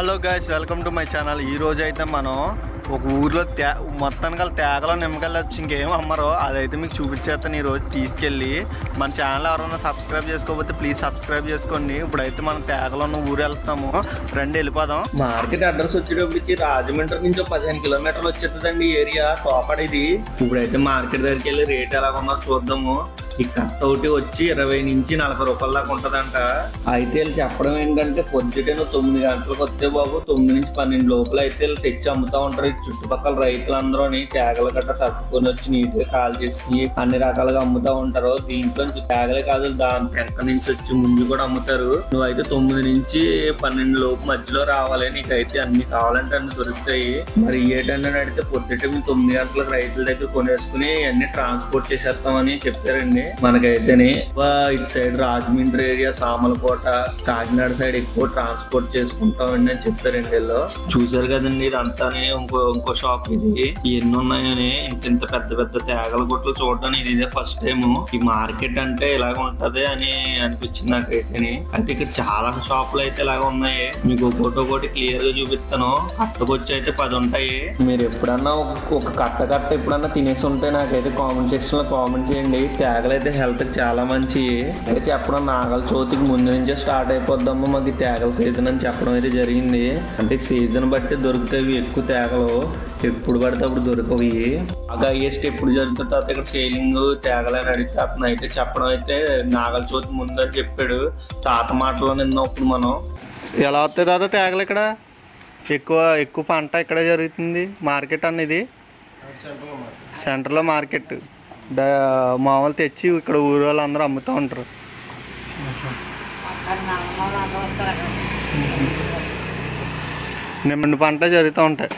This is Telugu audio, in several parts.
Hello guys welcome to my channel ఈ రోజు అయితే మనం ఒక ఊర్లో తే మొత్తానికి వాళ్ళ తేగలో నిమ్మకాయలు వచ్చి ఇంకేం అమ్మరో అదైతే మీకు చూపించేస్తాను ఈ రోజు తీసుకెళ్ళి. మన ఛానల్ ఎవరైనా సబ్స్క్రైబ్ చేసుకోకపోతే ప్లీజ్ సబ్స్క్రైబ్ చేసుకోండి. ఇప్పుడైతే మనం తేగలో ఉన్న ఊరు వెళ్తాము రండి వెళ్ళిపోదాం. మార్కెట్ అడ్రస్ వచ్చేటప్పటికి రాజమండ్రి నుంచి పదిహేను కిలోమీటర్లు వచ్చేస్తుందండి ఏరియా తోపడ ఇది ఇప్పుడైతే మార్కెట్ దగ్గరికి వెళ్ళి రేట్ ఎలా ఉందో చూద్దాము. ఈ కట్ట ఒకటి వచ్చి ఇరవై నుంచి నలభై రూపాయల దాకా ఉంటదంట. అయితే వీళ్ళు చెప్పడం ఏంటంటే పొద్దుటేను తొమ్మిది గంటలకు వస్తే బాబు తొమ్మిది నుంచి పన్నెండు లోపల అయితే వీళ్ళు తెచ్చి అమ్ముతా ఉంటారు. ఈ చుట్టుపక్కల రైతులందరూ తేగలు గట్ట తట్టుకొని వచ్చి నీట్గా కాల్ చేసి అన్ని రకాలుగా అమ్ముతా ఉంటారు. దీంట్లో తేగలే కాదు దాని వెనక నుంచి వచ్చి ముందు కూడా అమ్ముతారు. నువ్వైతే తొమ్మిది నుంచి పన్నెండు లోపు మధ్యలో రావాలి. నీకైతే అన్ని కావాలంటే అన్ని దొరుకుతాయి. మరి ఏంటంటే అడిగితే పొద్దుట మేము తొమ్మిది గంటలకు రైతుల దగ్గర కొనేసుకుని అన్ని ట్రాన్స్పోర్ట్ చేసేస్తామని చెప్పారండి. మనకైతేనే వా, ఇటు side Rajahmundry area Samalkota Kakinada side ఎక్కువ ట్రాన్స్పోర్ట్ చేసుకుంటామండి అని చెప్పారండి వీళ్ళు చూసారు కదండి ఇదంతానే ఇంకో ఇంకో షాప్ ఇది. ఎన్ని ఉన్నాయని ఇంత ఇంత పెద్ద పెద్ద తేగల గుట్లు చూడడానికి ఇది ఇదే ఫస్ట్ టైం ఈ మార్కెట్ అంటే ఇలాగ ఉంటది అని అనిపించింది నాకైతేనే. అయితే ఇక్కడ చాలా షాపులు అయితే ఇలాగ ఉన్నాయి. మీకు ఒకటి ఒకటి క్లియర్గా చూపిస్తాను. కట్టకొచ్చి అయితే పది ఉంటాయి. మీరు ఎప్పుడన్నా ఒక- ఒక కట్ట కట్ట ఎప్పుడన్నా తినేసి ఉంటే నాకైతే కామెంట్ సెక్షన్లో కామెంట్ చేయండి. తేగలు అయితే హెల్త్ చాలా మంచి. అయితే చెప్పడం నాగల చవితికి ముందు నుంచే స్టార్ట్ అయిపోద్దాము మాకు ఈ తేగల సీజన్ అని చెప్పడం అయితే జరిగింది. అంటే సీజన్ బట్టి దొరుకుతాయి ఎక్కువ తేగలు. ఎప్పుడు పడితే అప్పుడు దొరకవు. బాగా హైయెస్ట్ ఎప్పుడు జరుగుతుంది తర్వాత ఇక్కడ సేలింగ్ తేగలని అడిగితే అతను అయితే చెప్పడం అయితే నాగల చవితి ముందు అని చెప్పాడు. తాత మాటలో నిన్నప్పుడు మనం. ఎలా వస్తాయి దాదా తేగలు ఇక్కడ? ఎక్కువ ఎక్కువ పంట ఇక్కడే జరుగుతుంది. మార్కెట్ అనేది సెంటర్లో మార్కెట్. మామూలు తెచ్చి ఇక్కడ ఊరు వాళ్ళందరూ అమ్ముతూ ఉంటారు. నిమ్మండి పంట జరుగుతూ ఉంటాయి.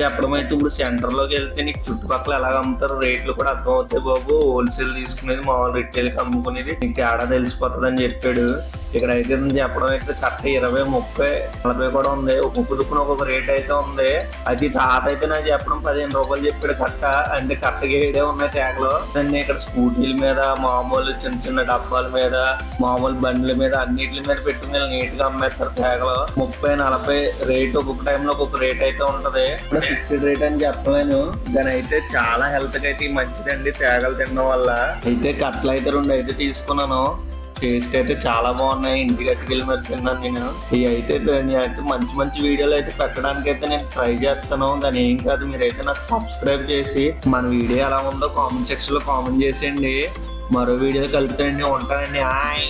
చెప్పడం అయితే ఇప్పుడు సెంటర్లోకి వెళ్తే నీకు చుట్టుపక్కల ఎలాగ అమ్ముతారు రేట్లు కూడా అర్థం అవుతాయి బాబు. హోల్సేల్ తీసుకునేది మామూలు రిటైల్కి అమ్ముకునేది. నీకు తేడా తెలిసిపోతుంది అని చెప్పాడు. ఇక్కడ అయితే నేను చెప్పడం అయితే కట్ట ఇరవై ముప్పై నలభై కూడా ఉంది. ఒక్కొక్క దుక్కున ఒక్కొక్క రేట్ అయితే ఉంది. అది తాత అయితే నాకు చెప్పడం పదిహేను రూపాయలు చెప్పాడు కట్ట అంటే కట్టకి ఏడే ఉన్నాయి తేగలు దాన్ని ఇక్కడ స్కూటీల మీద మామూలు చిన్న చిన్న డబ్బాల మీద మామూలు బండ్ల మీద అన్నిటి మీద పెట్టి మీరు నీట్గా అమ్మేస్తారు తేగలు ముప్పై నలభై రేట్ ఒక్కొక్క టైంలో ఒక్కొక్క రేట్ అయితే ఉంటది. ఫిక్స్డ్ రేట్ అని చెప్పలేను. దాని అయితే చాలా హెల్త్కి అయితే మంచిదండి తేగలు తినడం వల్ల. అయితే కట్టలు అయితే రెండు అయితే తీసుకున్నాను. టేస్ట్ అయితే చాలా బాగున్నాయి. ఇంటికి అట్టుకెళ్ళి మరి తిన్నాను నేను. ఇవి అయితే అయితే మంచి మంచి వీడియోలు అయితే పెట్టడానికి అయితే నేను ట్రై చేస్తాను. దాని ఏం కాదు మీరైతే నాకు సబ్స్క్రైబ్ చేసి మన వీడియో ఎలా ఉందో కామెంట్ సెక్షన్లో కామెంట్ చేసేయండి. మరో వీడియో కలుపుతాయండి ఉంటానండి. హాయ్